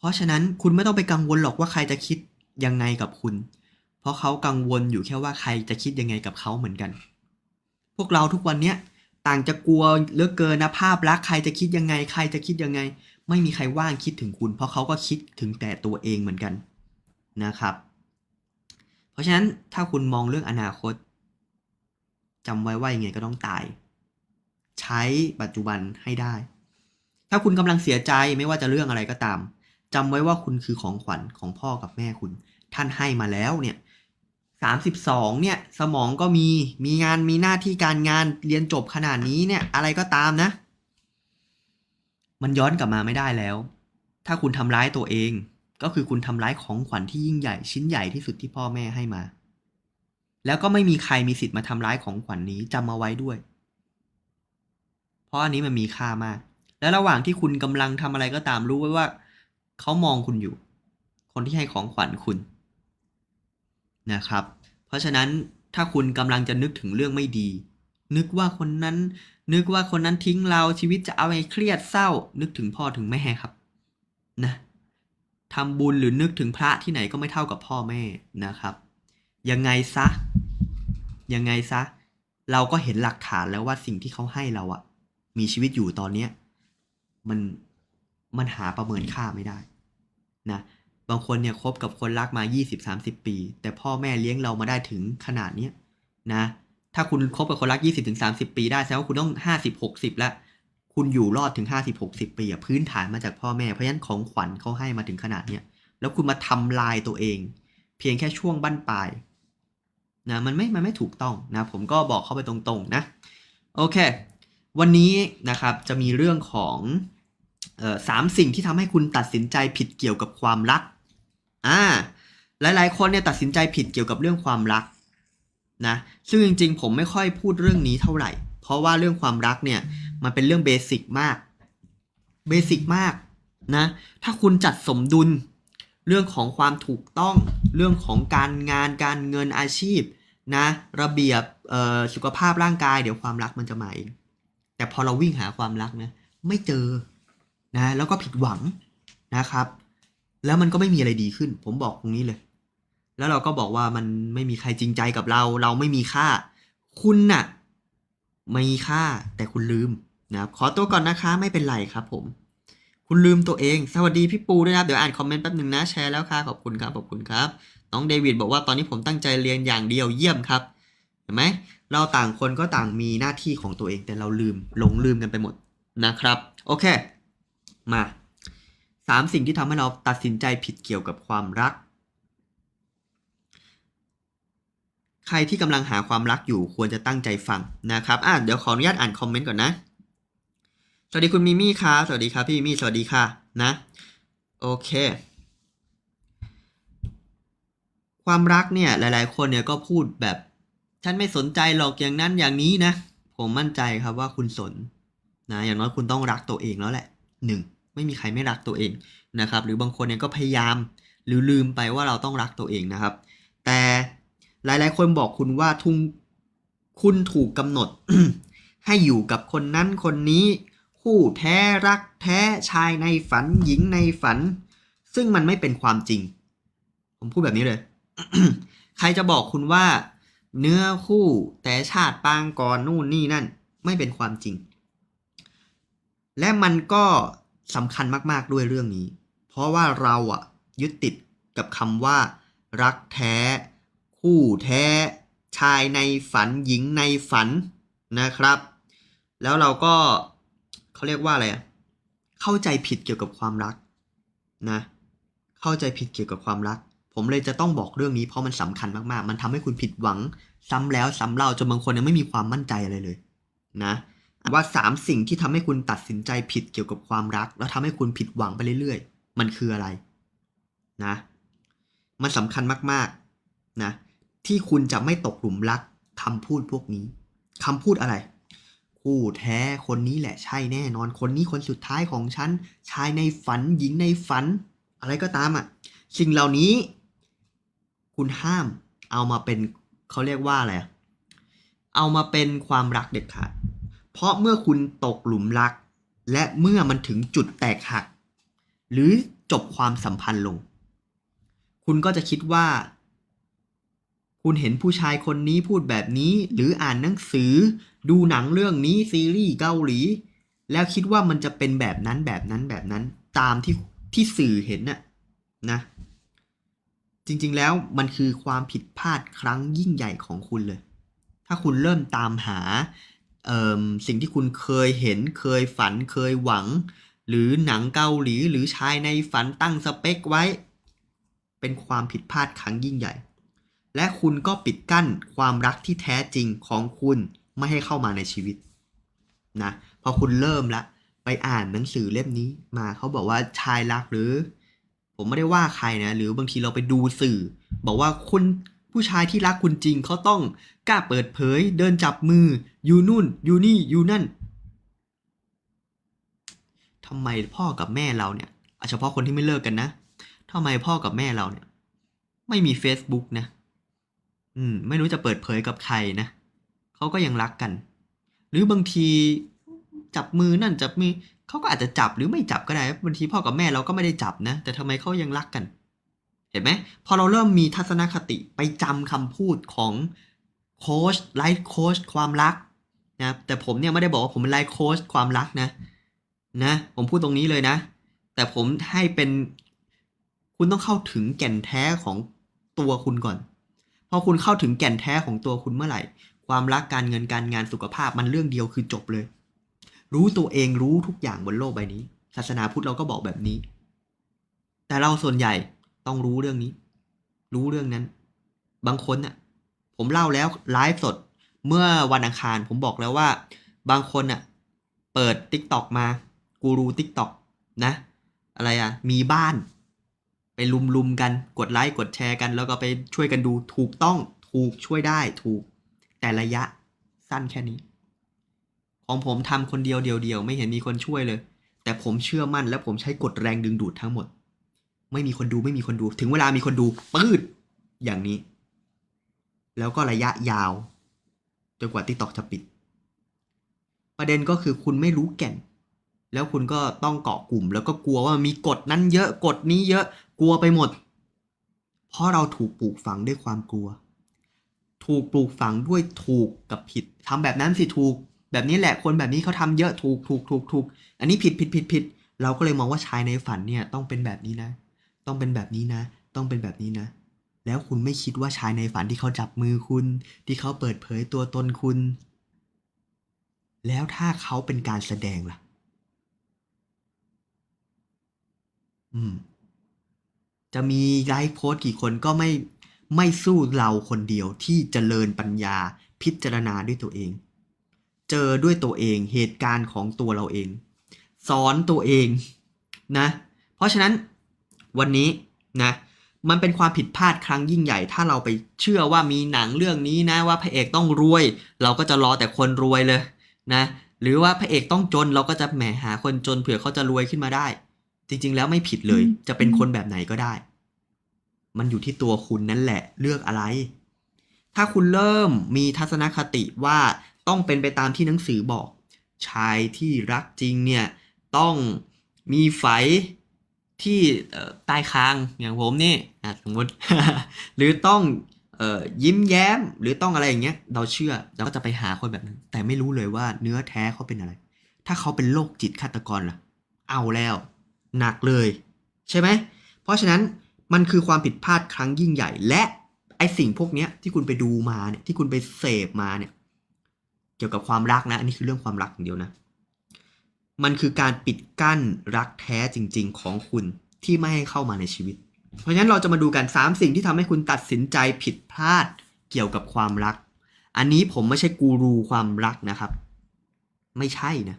เพราะฉะนั้นคุณไม่ต้องไปกังวลหรอกว่าใครจะคิดยังไงกับคุณ เพราะเขากังวลอยู่แค่ว่าใครจะคิดยังไงกับเขาเหมือนกัน พวกเราทุกวันเนี้ยต่างจะกลัวเลือเกินนะภาพลักษณ์ใครจะคิดยังไง ใครจะคิดยังไง ไม่มีใครว่างคิดถึงคุณ เพราะเขาก็คิดถึงแต่ตัวเองเหมือนกันนะครับ เพราะฉะนั้นถ้าคุณมองเรื่องอนาคตจำไว้ว่ายังไงก็ต้องตาย ใช้ปัจจุบันให้ได้ ถ้าคุณกำลังเสียใจไม่ว่าจะเรื่องอะไรก็ตาม จำไว้ว่าคุณคือของขวัญของพ่อกับแม่คุณ ท่านให้มาแล้วเนี่ยสามสิบสองเนี่ยสมองก็มีมีงานมีหน้าที่การงานเรียนจบขนาดนี้เนี่ยอะไรก็ตามนะ มันย้อนกลับมาไม่ได้แล้ว ถ้าคุณทำร้ายตัวเอง ก็คือคุณทำร้ายของขวัญที่ยิ่งใหญ่ชิ้นใหญ่ที่สุดที่พ่อแม่ให้มา แล้วก็ไม่มีใครมีสิทธิ์มาทำร้ายของขวัญนนี้จำมาไว้ด้วย เพราะอันนี้มันมีค่ามาก และระหว่างที่คุณกำลังทำอะไรก็ตามรู้ไว้ว่า เขามองคุณอยู่ คนที่ให้ของขวัญคุณนะครับ เพราะฉะนั้นถ้าคุณกำลังจะนึกถึงเรื่องไม่ดี นึกว่าคนนั้น นึกว่าคนนั้นทิ้งเราชีวิตจะเอาไงเครียดเศร้า นึกถึงพ่อถึงแม่ครับนะทำบุญหรือนึกถึงพระที่ไหนก็ไม่เท่ากับพ่อแม่นะครับ ยังไงซะ ยังไงซะ เราก็เห็นหลักฐานแล้วว่าสิ่งที่เขาให้เราอะมีชีวิตอยู่ตอนเนี้ยมัน มันหาประเมินค่าไม่ได้นะบางคนเนี่ยคบกับคนรักมา 20-30 ปี แต่พ่อแม่เลี้ยงเรามาได้ถึงขนาดเนี้ยนะถ้าคุณคบกับคนรัก 20-30 ปีได้แสดงว่าคุณต้อง 50-60 แล้วคุณอยู่รอดถึง 50-60 ปีอะพื้นฐานมาจากพ่อแม่เพราะฉะนั้นของขวัญเขาให้มาถึงขนาดเนี้ยแล้วคุณมาทำลายตัวเอง เพียงแค่ช่วงบั้นปลายนะมันไม่มันไม่ถูกต้องนะผมก็บอกเข้าไปตรงๆนะโอเค วันนี้นะครับจะมีเรื่องของ สามสิ่งที่ทำให้คุณตัดสินใจผิดเกี่ยวกับความรักอ่าหลายๆ คนเนี่ยตัดสินใจผิดเกี่ยวกับเรื่องความรักนะซึ่งจริงๆ ผมไม่ค่อยพูดเรื่องนี้เท่าไหร่ เพราะว่าเรื่องความรักเนี่ยมันเป็นเรื่องเบสิกมากเบสิกมากนะถ้าคุณจัดสมดุลเรื่องของความถูกต้องเรื่องของการงานการเงินอาชีพนะระเบียบสุขภาพร่างกายเดี๋ยวความรักมันจะมาเองแต่พอเราวิ่งหาความรักนะไม่เจอ นะแล้วก็ผิดหวังนะครับ แล้วมันก็ไม่มีอะไรดีขึ้น ผมบอกตรงนี้เลย แล้วเราก็บอกว่ามันไม่มีใครจริงใจกับเรา เราไม่มีค่า คุณน่ะมีค่าแต่คุณลืมนะครับขอตัวก่อนนะคะไม่เป็นไรครับผม คุณลืมตัวเอง สวัสดีพี่ปูด้วยนะครับเดี๋ยวอ่านคอมเมนต์แป๊บหนึ่งนะแชร์แล้วค่ะขอบคุณครับขอบคุณครับ น้องเดวิดบอกว่าตอนนี้ผมตั้งใจเรียนอย่างเดียวเยี่ยมครับเห็นไหมเราต่างคนก็ต่างมีหน้าที่ของตัวเองแต่เราลืมหลงลืมกันไปหมดนะครับ โอเค มาสามสิ่งที่ทำให้เราตัดสินใจผิดเกี่ยวกับความรัก ใครที่กำลังหาความรักอยู่ควรจะตั้งใจฟังนะครับอะเดี๋ยวขออนุญาตอ่านคอมเมนต์ก่อนนะ สวัสดีคุณมิมี่ครับสวัสดีครับพี่มิมี่ สวัสดีค่ะ นะ โอเค ความรักเนี่ยหลาย ๆ คนเนี่ยก็พูดแบบ ฉันไม่สนใจหรอกอย่างนั้นอย่างนี้นะ ผมมั่นใจครับว่าคุณสนนะ อย่างน้อยคุณต้องรักตัวเองแล้วแหละหนึ่ง ไม่มีใครไม่รักตัวเองนะครับ หรือบางคนเนี่ยก็พยายามหรือลืมไปว่าเราต้องรักตัวเองนะครับ แต่หลายๆ คนบอกคุณว่าทุงคุณถูกกำหนด ให้อยู่กับคนนั้นคนนี้ คู่แท้รักแท้ชายในฝันหญิงในฝัน ซึ่งมันไม่เป็นความจริง ผมพูดแบบนี้เลย ใครจะบอกคุณว่า เนื้อคู่แต่ชาติปางก่อนนู่นนี่นั่น ไม่เป็นความจริง และมันก็ สำคัญมากๆด้วยเรื่องนี้ เพราะว่าเราอะยึดติดกับคำว่า รักแท้ คู่แท้ ชายในฝันหญิงในฝันนะครับ แล้วเราก็เขาเรียกว่าอะไรอะเข้าใจผิดเกี่ยวกับความรักนะ เข้าใจผิดเกี่ยวกับความรัก ผมเลยจะต้องบอกเรื่องนี้เพราะมันสำคัญมากๆ มันทำให้คุณผิดหวัง ซ้ำแล้วซ้ำเล่าจนบางคนยังไม่มีความมั่นใจอะไรเลย นะ ว่าสามสิ่งที่ทำให้คุณตัดสินใจผิดเกี่ยวกับความรัก แล้วทำให้คุณผิดหวังไปเรื่อยๆ มันคืออะไรนะ มันสำคัญมากๆนะที่คุณจะไม่ตกหลุมรักคำพูดพวกนี้คำพูดอะไร คู่แท้คนนี้แหละใช่แน่นอนคนนี้คนสุดท้ายของฉันชายในฝันหญิงในฝัน อะไรก็ตามอะสิ่งเหล่านี้ คุณห้ามเอามาเป็นเขาเรียกว่าอะไรเอามาเป็นความรักเด็ดขาด เพราะเมื่อคุณตกหลุมรัก และเมื่อมันถึงจุดแตกหัก หรือจบความสัมพันธ์ลง คุณก็จะคิดว่า คุณเห็นผู้ชายคนนี้พูดแบบนี้ หรืออ่านหนังสือ ดูหนังเรื่องนี้ซีรีส์เกาหลี แล้วคิดว่ามันจะเป็นแบบนั้นแบบนั้นแบบนั้นตามที่ที่สื่อเห็นน่ะนะ จริงๆแล้วมันคือความผิดพลาดครั้งยิ่งใหญ่ของคุณเลย ถ้าคุณเริ่มตามหา สิ่งที่คุณเคยเห็นเคยฝันเคยหวัง หรือหนังเกาหลีหรือชายในฝันตั้งสเปคไว้ เป็นความผิดพลาดครั้งยิ่งใหญ่ และคุณก็ปิดกั้นความรักที่แท้จริงของคุณไม่ให้เข้ามาในชีวิตนะพอคุณเริ่มละไปอ่านหนังสือเล่มนี้มาเขาบอกว่าชายรักหรือ ผมไม่ได้ว่าใครนะ หรือบางทีเราไปดูสื่อ บอกว่าคุณ ผู้ชายที่รักคุณจริงเขาต้องกล้าเปิดเผย เดินจับมือ อยู่นู่น อยู่นี่ อยู่นั่นทำไมพ่อกับแม่เราเนี่ยเฉพาะคนที่ไม่เลิกกันนะทำไมพ่อกับแม่เราเนี่ย ไม่มี Facebook นะ อืม ไม่รู้จะเปิดเผยกับใครนะเขาก็ยังรักกัน หรือบางทีจับมือนั่นจับมือเขาก็อาจจะจับหรือไม่จับก็ได้บางทีพ่อกับแม่เราก็ไม่ได้จับนะ แต่ทำไมเขายังรักกัน เห็นไหมพอเราเริ่มมีทัศนคติไปจำคำพูดของโค้ชไลฟ์โค้ชความรักนะแต่ผมเนี่ยไม่ได้บอกว่าผมเป็นไลฟ์โค้ชความรักนะนะผมพูดตรงนี้เลยนะ แต่ผมให้เป็นคุณต้องเข้าถึงแก่นแท้ของตัวคุณก่อนพอคุณเข้าถึงแก่นแท้ของตัวคุณเมื่อไหร่ ความรักการเงินการงานสุขภาพมันเรื่องเดียวคือจบเลย รู้ตัวเองรู้ทุกอย่างบนโลกใบนี้ ศาสนาพุทธเราก็บอกแบบนี้ แต่เราส่วนใหญ่ ต้องรู้เรื่องนี้ รู้เรื่องนั้น บางคนน่ะ ผมเล่าแล้วไลฟ์สดเมื่อวันอังคาร ผมบอกแล้วว่า บางคนน่ะ เปิด t ิ k t o k มา กูรู t ิ k t o k นะ อะไรอะ มีบ้าน ไปลุมๆกัน กดไลค์กดแชร์กัน แล้วก็ไปช่วยกันดูถูกต้องถูกช่วยได้ถูก แต่ระยะสั้นแค่นี้ ของผมทำคนเดียวเดียวๆไม่เห็นมีคนช่วยเลย แต่ผมเชื่อมั่นและผมใช้กฎแรงดึงดูดทั้งหมด ไม่มีคนดูไม่มีคนดู ถึงเวลามีคนดูปืดอย่างนี้ แล้วก็ระยะยาวจนกว่าติ๊กตอกจะปิด ประเด็นก็คือคุณไม่รู้แก่น แล้วคุณก็ต้องเกาะกลุ่ม แล้วก็กลัวว่ามีกฎนั้นเยอะกฎนี้เยอะกลัวไปหมด เพราะเราถูกปลูกฝังด้วยความกลัว ถูกปลูกฝังด้วยถูกกับผิดทำแบบนั้นสิถูก แบบนี้แหละคนแบบนี้เขาทำเยอะถูกถูกถูกถูกอันนี้ผิดผิดผิดผิดเราก็เลยมองว่าชายในฝันเนี่ยต้องเป็นแบบนี้นะ ต้องเป็นแบบนี้นะ ต้องเป็นแบบนี้นะ แล้วคุณไม่คิดว่าชายในฝันที่เขาจับมือคุณ ที่เขาเปิดเผยตัวตนคุณ แล้วถ้าเขาเป็นการแสดงล่ะ อืม จะมีไลฟ์โค้ดกี่คนก็ไม่ไม่สู้เราคนเดียวที่เจริญปัญญาพิจารณาด้วยตัวเอง เจอด้วยตัวเองเหตุการณ์ของตัวเราเอง สอนตัวเองนะ เพราะฉะนั้น วันนี้นะมันเป็นความผิดพลาดครั้งยิ่งใหญ่ ถ้าเราไปเชื่อว่ามีหนังเรื่องนี้นะว่าพระเอกต้องรวย เราก็จะรอแต่คนรวยเลยนะหรือว่าพระเอกต้องจนเราก็จะแหมหาคนจนเผื่อเขาจะรวยขึ้นมาได้ จริง ๆ แล้วไม่ผิดเลย จะเป็นคนแบบไหนก็ได้ มันอยู่ที่ตัวคุณนั่นแหละเลือกอะไร ถ้าคุณเริ่มมีทัศนคติว่าต้องเป็นไปตามที่หนังสือบอก ชายที่รักจริงเนี่ยต้องมีไฝ ที่เอ่อใต้คางอย่างผมนี่อะสมมติหรือต้องออยิ้มแย้มหรือต้องอะไรอย่างเงี้ย เราเชื่อเราก็จะไปหาคนแบบนั้น แต่ไม่รู้เลยว่าเนื้อแท้เขาเป็นอะไร ถ้าเขาเป็นโรคจิตฆาตกรล่ะ เอาแล้วหนักเลย ใช่ไหม เพราะฉะนั้นมันคือความผิดพลาดครั้งยิ่งใหญ่ และไอสิ่งพวกเนี้ยที่คุณไปดูมาเนี่ยที่คุณไปเสพมาเนี่ย เกี่ยวกับความรักนะ อันนี้คือเรื่องความรักอย่างเดียวนะ มันคือการปิดกั้นรักแท้จริง ๆ ของคุณที่ไม่ให้เข้ามาในชีวิต เพราะฉะนั้นเราจะมาดูกัน 3 สิ่งที่ทำให้คุณตัดสินใจผิดพลาดเกี่ยวกับความรัก อันนี้ผมไม่ใช่กูรูความรักนะครับ ไม่ใช่นะ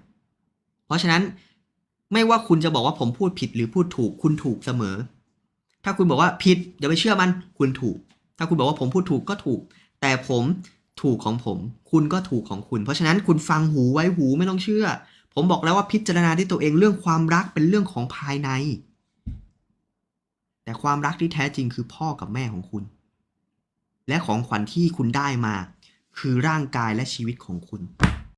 เพราะฉะนั้นไม่ว่าคุณจะบอกว่าผมพูดผิดหรือพูดถูกคุณถูกเสมอ ถ้าคุณบอกว่าผิดอย่าไปเชื่อมัน คุณถูก ถ้าคุณบอกว่าผมพูดถูกก็ถูก แต่ผมถูกของผม คุณก็ถูกของคุณ เพราะฉะนั้นคุณฟังหูไว้หูไม่ต้องเชื่อ ผมบอกแล้วว่าพิจารณาที่ตัวเองเรื่องความรักเป็นเรื่องของภายใน แต่ความรักที่แท้จริงคือพ่อกับแม่ของคุณ และของขวัญที่คุณได้มา คือร่างกายและชีวิตของคุณ